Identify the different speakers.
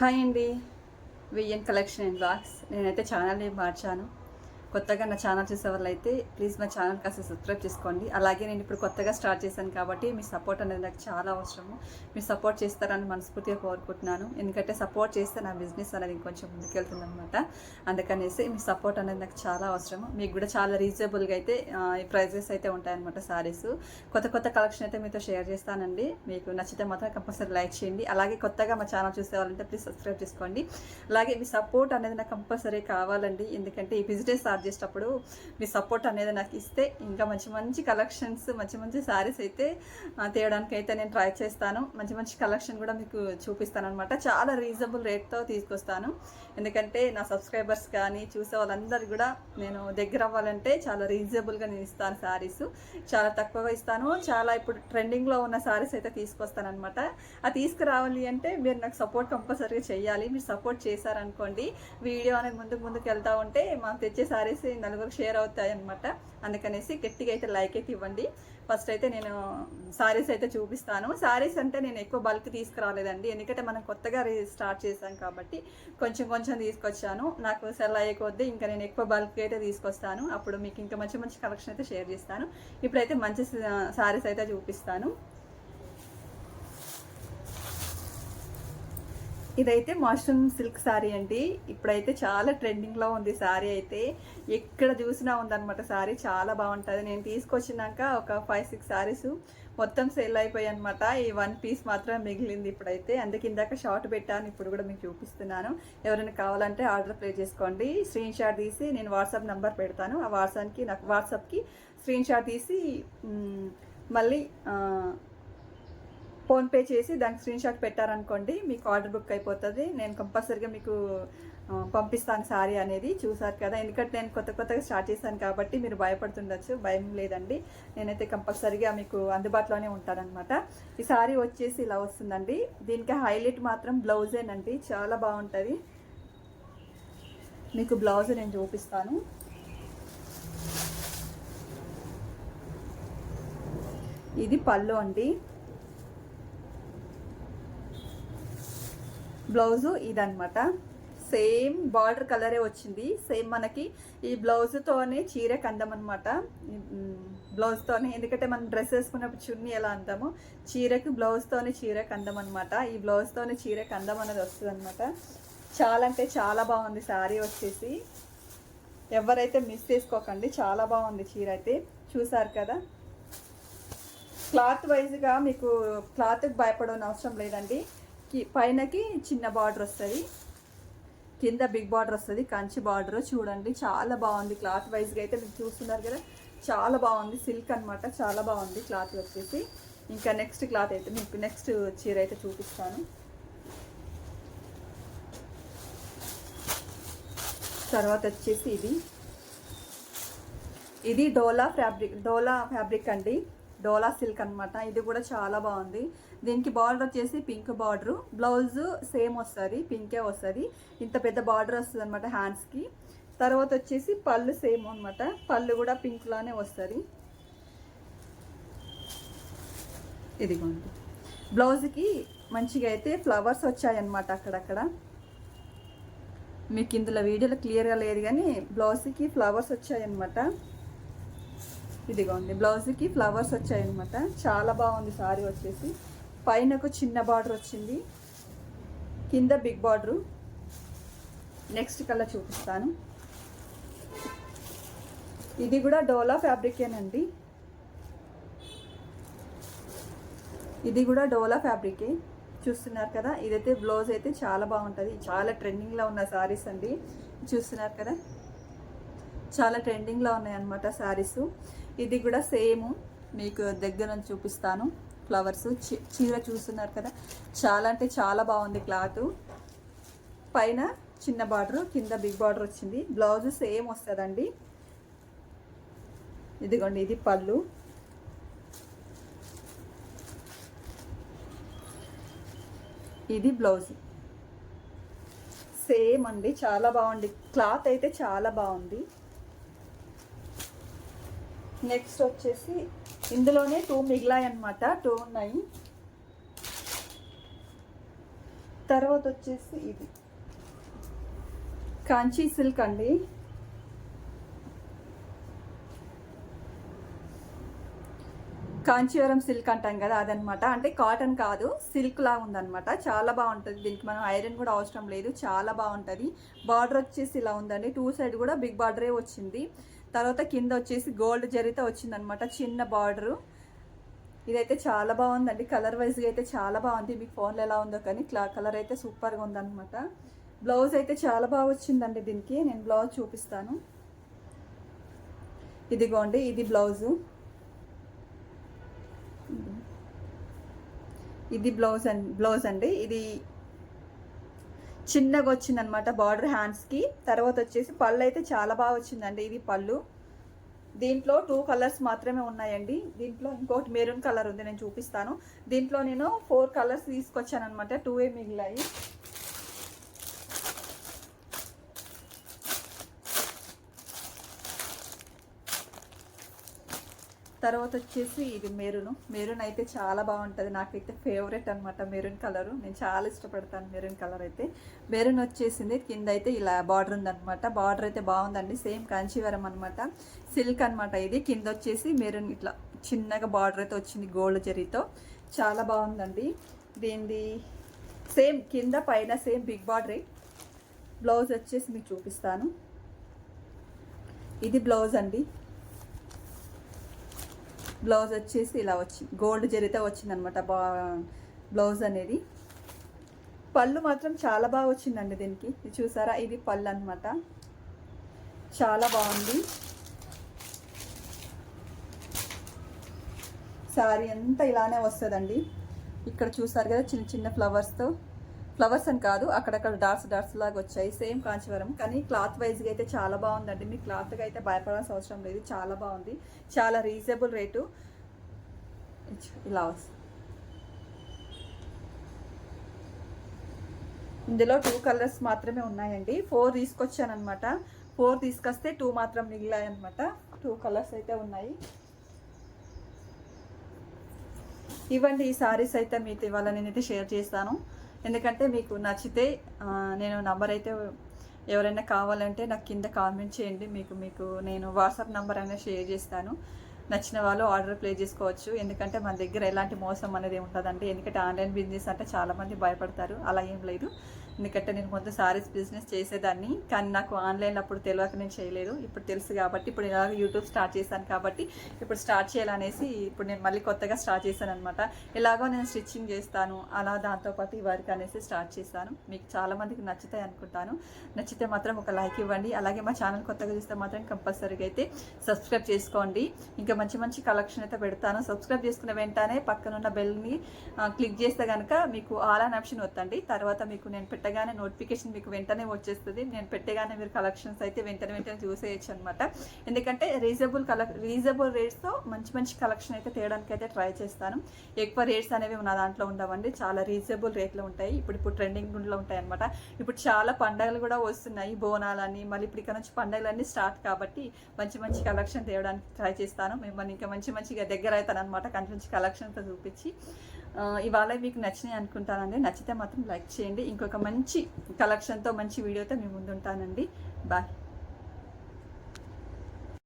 Speaker 1: Hi అండి. VN collection and blogs నేనైతే ఛానల్ని మార్చాను. కొత్తగా నా ఛానల్ చూసే వాళ్ళైతే అయితే ప్లీజ్ మా ఛానల్ కాస్త సబ్స్క్రైబ్ చేసుకోండి. అలాగే నేను ఇప్పుడు కొత్తగా స్టార్ట్ చేశాను కాబట్టి మీ సపోర్ట్ అనేది నాకు చాలా అవసరము. మీరు సపోర్ట్ చేస్తారని మనస్ఫూర్తిగా కోరుకుంటున్నాను. ఎందుకంటే సపోర్ట్ చేస్తే నా బిజినెస్ అనేది ఇంకొంచెం ముందుకెళ్తుంది అనమాట అందుకనేసి మీ సపోర్ట్ అనేది నాకు చాలా అవసరము. మీకు కూడా చాలా రీజనబుల్గా అయితే ఈ ప్రైజెస్ అయితే ఉంటాయన్నమాట సారీస్. కొత్త కొత్త కలెక్షన్ అయితే మీతో షేర్ చేస్తానండి. మీకు నచ్చితే మాత్రం కంపల్సరీ లైక్ చేయండి. అలాగే కొత్తగా మా ఛానల్ చూసే వాళ్ళంటే ప్లీజ్ సబ్స్క్రైబ్ చేసుకోండి. అలాగే మీ సపోర్ట్ అనేది నాకు కంపల్సరీ కావాలండి. ఎందుకంటే ఈ బిజినెస్ స్టార్ట్ చేసేటప్పుడు మీ సపోర్ట్ అనేది నాకు ఇస్తే ఇంకా మంచి మంచి కలెక్షన్స్ మంచి మంచి శారీస్ అయితే ఆ, తేయడానికి అయితే నేను ట్రై చేస్తాను. మంచి మంచి కలెక్షన్ కూడా మీకు చూపిస్తాను అనమాట చాలా రీజనబుల్ రేట్తో తీసుకొస్తాను. ఎందుకంటే నా సబ్స్క్రైబర్స్ కానీ చూసే వాళ్ళందరూ కూడా నేను దగ్గర అవ్వాలంటే చాలా రీజనబుల్గా నేను ఇస్తాను శారీస్ చాలా తక్కువగా ఇస్తాను. చాలా ఇప్పుడు ట్రెండింగ్లో ఉన్న శారీస్ అయితే తీసుకొస్తాను అనమాట అది తీసుకురావాలి అంటే మీరు నాకు సపోర్ట్ కంపల్సరీగా చేయాలి. మీరు సపోర్ట్ చేశారనుకోండి వీడియో అనేది ముందుకు ముందుకు వెళ్తా ఉంటే మాకు తెచ్చే శారీస్ నలుగురికి షేర్ అవుతాయి అనమాట అందుకనేసి గట్టిగా అయితే లైక్ అయితే ఇవ్వండి. ఫస్ట్ అయితే నేను శారీస్ అయితే చూపిస్తాను. శారీస్ అంటే నేను ఎక్కువ బల్క్ తీసుకురాలేదండి. ఎందుకంటే మనం కొత్తగా రీ- స్టార్ట్ చేశాం కాబట్టి కొంచెం కొంచెం తీసుకొచ్చాను. నాకు సెల్ అయ్యే కొద్దీ ఇంకా నేను ఎక్కువ బల్క్ అయితే తీసుకొస్తాను. అప్పుడు మీకు ఇంకా మంచి మంచి కలెక్షన్ అయితే షేర్ చేస్తాను. ఇప్పుడైతే మంచి శారీస్ అయితే చూపిస్తాను. ఇదైతే మష్రూమ్ సిల్క్ శారీ అండి. ఇప్పుడైతే చాలా ట్రెండింగ్లో ఉంది శారీ అయితే. ఎక్కడ చూసినా ఉందన్నమాట శారీ చాలా బాగుంటుంది. నేను తీసుకొచ్చినాక ఒక ఫైవ్ సిక్స్ శారీస్ మొత్తం సేల్ అయిపోయాయి అనమాట ఈ వన్ పీస్ మాత్రం మిగిలింది ఇప్పుడైతే. అందుకే ఇందాక షార్ట్ పెట్టాను. ఇప్పుడు కూడా మీకు చూపిస్తున్నాను. ఎవరైనా కావాలంటే ఆర్డర్ ప్లే చేసుకోండి. స్క్రీన్ షాట్ తీసి నేను వాట్సాప్ నెంబర్ పెడతాను. ఆ వాట్సాప్కి నాకు వాట్సాప్కి స్క్రీన్ షాట్ తీసి మళ్ళీ ఫోన్పే చేసి దానికి స్క్రీన్ షాట్ పెట్టారనుకోండి మీకు ఆర్డర్ బుక్ అయిపోతుంది. నేను కంపల్సరీగా మీకు పంపిస్తాను సారీ అనేది చూసారు కదా. ఎందుకంటే నేను కొత్త కొత్తగా స్టార్ట్ చేశాను కాబట్టి మీరు భయపడుతుండొచ్చు భయం లేదండి. నేనైతే కంపల్సరీగా మీకు అందుబాటులోనే ఉంటానన్నమాట. ఈ సారీ వచ్చేసి ఇలా వస్తుందండి. దీనికి హైలైట్ మాత్రం బ్లౌజేనండి చాలా బాగుంటుంది. మీకు బ్లౌజ్ నేను చూపిస్తాను. ఇది పళ్ళు అండి. బ్లౌజు ఇదనమాట సేమ్ బార్డర్ కలరే వచ్చింది. సేమ్ మనకి ఈ బ్లౌజ్తోనే చీర కందం అనమాట బ్లౌజ్తోనే ఎందుకంటే మనం డ్రెస్ వేసుకున్నప్పుడు చున్నీ ఎలా అంటామో చీరకి బ్లౌజ్తోనే చీర కందం అనమాట ఈ బ్లౌజ్తోనే చీర కందం అనేది వస్తుంది అనమాట చాలా అంటే చాలా బాగుంది శారీ వచ్చేసి. ఎవరైతే మిస్ చేసుకోకండి చాలా బాగుంది చీర అయితే. చూసారు కదా? క్లాత్ వైజ్గా మీకు క్లాత్కి భయపడని అవసరం లేదండి. పైనకి చిన్న బార్డర్ వస్తుంది. కింద బిగ్ బార్డర్ వస్తుంది. కంచి బార్డర్. చూడండి చాలా బాగుంది క్లాత్ వైజ్గా అయితే మీరు చూస్తున్నారు కదా. చాలా బాగుంది. సిల్క్ అన్నమాట. చాలా బాగుంది క్లాత్ వచ్చేసి. ఇంకా నెక్స్ట్ క్లాత్ అయితే మీకు నెక్స్ట్ చీర అయితే చూపిస్తాను. తర్వాత వచ్చేసి ఇది. ఇది డోలా ఫ్యాబ్రిక్ డోలా ఫ్యాబ్రిక్ అండి. డోలా సిల్క్ అనమాట ఇది కూడా చాలా బాగుంది. దీనికి బార్డర్ వచ్చేసి పింక్ బార్డరు. బ్లౌజ్ సేమ్ వస్తుంది పింకే వస్తుంది. ఇంత పెద్ద బార్డర్ వస్తుంది అనమాట హ్యాండ్స్కి తర్వాత వచ్చేసి పళ్ళు సేమ్ అన్నమాట. పళ్ళు కూడా పింక్లోనే వస్తుంది. ఇదిగోండి. బ్లౌజ్కి మంచిగా అయితే ఫ్లవర్స్ వచ్చాయన్నమాట అక్కడక్కడ. మీకు ఇందులో వీడియోలో క్లియర్గా లేదు కానీ బ్లౌజ్కి ఫ్లవర్స్ వచ్చాయన్నమాట ఇదిగోండి బ్లౌజ్కి ఫ్లవర్స్ వచ్చాయి అనమాట చాలా బాగుంది సారీ వచ్చేసి. పైన ఒక చిన్న బార్డర్ వచ్చింది. కింద బిగ్ బార్డరు. నెక్స్ట్ కలర్ చూపిస్తాను. ఇది కూడా డోలా ఫ్యాబ్రికేనండి ఇది కూడా డోలా ఫ్యాబ్రికే చూస్తున్నారు కదా ఇదైతే బ్లౌజ్ అయితే చాలా బాగుంటుంది. చాలా ట్రెండింగ్లో ఉన్న శారీస్ అండి. చూస్తున్నారు కదా? చాలా ట్రెండింగ్లో ఉన్నాయి అనమాట శారీస్ ఇది కూడా సేమ్. మీకు దగ్గర నుంచి చూపిస్తాను ఫ్లవర్స్ చీర చూస్తున్నారు కదా. చాలా అంటే చాలా బాగుంది క్లాత్. పైన చిన్న బార్డర్ కింద బిగ్ బార్డర్ వచ్చింది. బ్లౌజ్ సేమ్ వస్తుందండి. ఇదిగోండి ఇది పళ్ళు. ఇది బ్లౌజ్ సేమ్ అండి చాలా బాగుంది. క్లాత్ అయితే చాలా బాగుంది. నెక్స్ట్ వచ్చేసి ఇందులోనే టూ మిగిలాయి అనమాట టూ ఉన్నాయి. తర్వాత వచ్చేసి ఇది. కాంచీ సిల్క్ అండి. కాంచీవరం సిల్క్ అంటాం కదా అదనమాట అంటే కాటన్ కాదు సిల్క్ లా ఉందన్నమాట. చాలా బాగుంటుంది. దీనికి మనం ఐరన్ కూడా అవసరం లేదు. చాలా బాగుంటుంది. బార్డర్ వచ్చేసి ఇలా ఉందండి. టూ సైడ్ కూడా బిగ్ బార్డరే వచ్చింది. తర్వాత కింద వచ్చేసి గోల్డ్ జరిగితే వచ్చిందనమాట చిన్న బార్డరు. ఇదైతే చాలా బాగుందండి. కలర్ వైజ్గా అయితే చాలా బాగుంది. మీకు ఫోన్లో ఎలా ఉందో కానీ క్లా కలర్ అయితే సూపర్గా ఉందన్నమాట. బ్లౌజ్ అయితే చాలా బాగా వచ్చిందండి దీనికి. నేను బ్లౌజ్ చూపిస్తాను. ఇదిగోండి ఇది బ్లౌజు ఇది బ్లౌజ్ అండ్ బ్లౌజ్ అండి. ఇది చిన్నగా వచ్చిందనమాట బార్డర్ హ్యాండ్స్కి తర్వాత వచ్చేసి పళ్ళు అయితే చాలా బాగా వచ్చిందండి ఇది పళ్ళు. దీంట్లో టూ కలర్స్ మాత్రమే ఉన్నాయండి. దీంట్లో ఇంకోటి మెరూన్ కలర్ ఉంది నేను చూపిస్తాను. దీంట్లో నేను ఫోర్ కలర్స్ తీసుకొచ్చాను అనమాట టూ ఏ మిగిలాయి. తర్వాత వచ్చేసి ఇది మెరూన్. మెరూన్ అయితే చాలా బాగుంటుంది. నాకైతే ఫేవరెట్ అనమాట మెరూన్ కలరు. నేను చాలా ఇష్టపడతాను మెరూన్ కలర్ అయితే. మెరూన్ వచ్చేసింది. కింద అయితే ఇలా బార్డర్ ఉందనమాట బార్డర్ అయితే బాగుందండి. సేమ్ కాంచీవరం అనమాట సిల్క్ అనమాట ఇది. కింద వచ్చేసి మెరూన్ ఇట్లా చిన్నగా బార్డర్ అయితే వచ్చింది గోల్డ్ జరీతో. చాలా బాగుందండి. దీనిది సేమ్ కింద పైన సేమ్ బిగ్ బార్డరే. బ్లౌజ్ వచ్చేసి మీకు చూపిస్తాను. ఇది బ్లౌజ్ అండి. బ్లౌజ్ వచ్చేసి ఇలా వచ్చింది గోల్డ్ జరిగితే వచ్చిందనమాట. బా బ్లౌజ్ అనేది. పళ్ళు మాత్రం చాలా బాగా వచ్చిందండి దీనికి. ఇది చూసారా? ఇది పళ్ళు అనమాట చాలా బాగుంది. శారీ అంతా ఇలానే వస్తుందండి. ఇక్కడ చూసారు కదా చిన్న చిన్న ఫ్లవర్స్తో ఫ్లవర్స్ అని కాదు అక్కడక్కడ డాట్స్ డాట్స్ లాగా వచ్చాయి. సేమ్ కాంచీవరం. కానీ క్లాత్ వైజ్గా అయితే చాలా బాగుందండి. మీ క్లాత్గా అయితే భయపడాల్సిన అవసరం లేదు. చాలా బాగుంది. చాలా రీజనబుల్ రేటు. ఇలా ఇందులో టూ కలర్స్ మాత్రమే ఉన్నాయండి. ఫోర్ తీసుకొచ్చాను అనమాట ఫోర్ తీసుకొస్తే టూ మాత్రం మిగిలాయి అనమాట టూ కలర్స్ అయితే ఉన్నాయి. ఇవ్వండి ఈ సారీస్ అయితే మీతో ఇవాళ నేనైతే షేర్ చేస్తాను. ఎందుకంటే మీకు నచ్చితే నేను నంబర్ అయితే ఎవరైనా కావాలంటే నాకు కింద కామెంట్ చేయండి. మీకు మీకు నేను వాట్సాప్ నంబర్ అనేది షేర్ చేస్తాను. నచ్చిన వాళ్ళు ఆర్డర్ ప్లే చేసుకోవచ్చు. ఎందుకంటే మన దగ్గర ఎలాంటి మోసం అనేది ఉంటుందండి ఎందుకంటే ఆన్లైన్ బిజినెస్ అంటే చాలామంది భయపడతారు. అలా ఏం లేదు. ఎందుకంటే నేను ముందు సారీస్ బిజినెస్ చేసేదాన్ని. కానీ నాకు ఆన్లైన్లో అప్పుడు తెలియక నేను చేయలేదు. ఇప్పుడు తెలుసు కాబట్టి ఇప్పుడు నేను యూట్యూబ్ స్టార్ట్ చేశాను కాబట్టి ఇప్పుడు స్టార్ట్ చేయాలనేసి ఇప్పుడు నేను మళ్ళీ కొత్తగా స్టార్ట్ చేశాను అనమాట ఎలాగో నేను స్టిచ్చింగ్ చేస్తాను అలా దాంతోపాటు ఈ వర్క్ అనేసి స్టార్ట్ చేశాను. మీకు చాలా మందికి నచ్చుతాయి అనుకుంటాను. నచ్చితే మాత్రం ఒక లైక్ ఇవ్వండి. అలాగే మా ఛానల్ కొత్తగా చూస్తే మాత్రం కంపల్సరీగా అయితే సబ్స్క్రైబ్ చేసుకోండి. ఇంకా మంచి మంచి కలెక్షన్ అయితే పెడతాను. సబ్స్క్రైబ్ చేసుకున్న వెంటనే పక్కనున్న బెల్ని క్లిక్ చేస్తే కనుక మీకు ఆల్ ఆన్ ఆప్షన్ వద్దండి. తర్వాత మీకు నేను పెట్టగానే నోటిఫికేషన్ మీకు వెంటనే వచ్చేస్తుంది. నేను పెట్టగానే మీరు కలెక్షన్స్ అయితే వెంటనే వెంటనే చూసేయచ్చు అనమాట ఎందుకంటే రీజనబుల్ కలెక్ రీజనబుల్ రేట్స్తో మంచి మంచి కలెక్షన్ అయితే తేయడానికి అయితే ట్రై చేస్తాను. ఎక్కువ రేట్స్ అనేవి నా దాంట్లో ఉండవండి. చాలా రీజనబుల్ రేట్లో ఉంటాయి. ఇప్పుడు ఇప్పుడు ట్రెండింగ్ ట్రెండింగ్లో ఉంటాయి అనమాట ఇప్పుడు చాలా పండగలు కూడా వస్తున్నాయి. బోనాలని మళ్ళీ ఇప్పుడు ఇక్కడ నుంచి పండగలన్నీ స్టార్ట్ కాబట్టి మంచి మంచి కలెక్షన్ తేయడానికి ట్రై చేస్తాను. మిమ్మల్ని ఇంకా మంచి మంచిగా దగ్గర అవుతాను అనమాట కంటి నుంచి కలెక్షన్తో చూపించి. ఇవాళ మీకు నచ్చినాయి అనుకుంటానండి. నచ్చితే మాత్రం లైక్ చేయండి. ఇంకొక మంచి కలెక్షన్తో మంచి వీడియోతో మీ ముందు ఉంటానండి బాయ్.